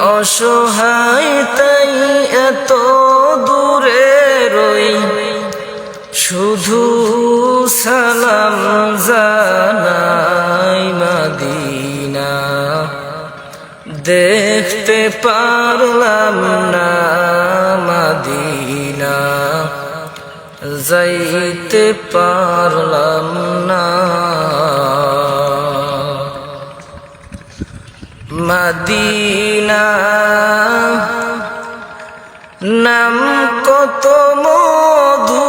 অসহায়, তাই এত দূরে রই। শুধু সালাম জানাই মাদিনা। দেখতে পারলাম না মাদিনা। যাইতে পারলাম না মাদিনা। নাম কত মধু।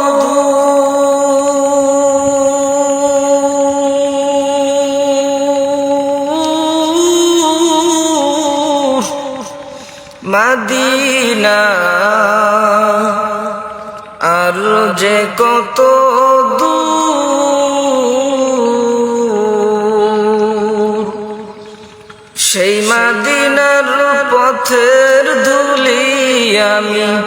মাদিনা। আর যে কত সেই মাদিনার পথের ধুলি আমি।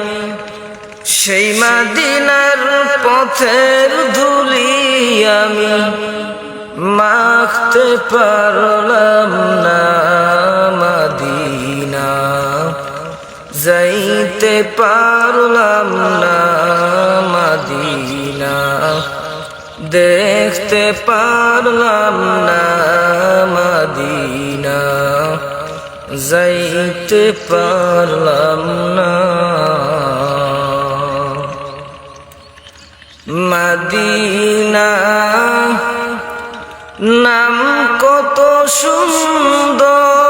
সেই মাদিনার পথের ধুলি আমি। মাখতে পারলাম না মাদিনা। যাইতে পারলাম না মাদিনা। দেখতে পারলাম না মাদিনা। যাইতে পারলাম না। মাদিনা নাম কত সুন্দর।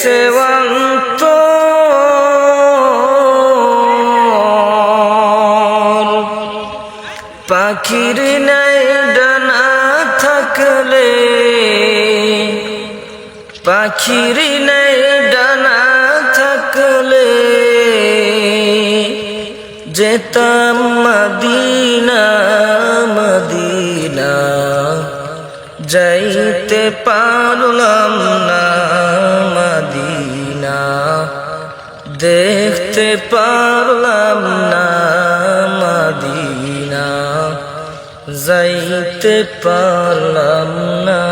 সেবন্ত পাখির নাই ডানা থাকলে পাখির নাই ডানা থাকলে যেতাম মদিনা মদিনা যাইতে পারলাম না মদিনা। দেখতে পারলাম না মদিনা। যাইতে পারলাম না।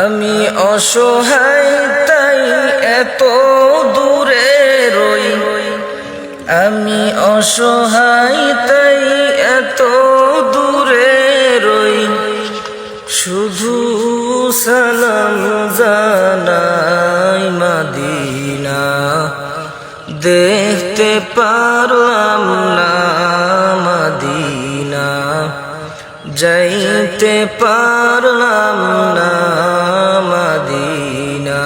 আমি অসহায়, তাই এত দূরে রই। আমি অসহায়, তাই এত সালাম জানাই মাদিনা। দেখতে পারলাম না মাদিনা। যাইতে পারলাম না মাদিনা।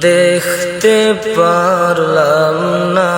দেখতে পারলাম না।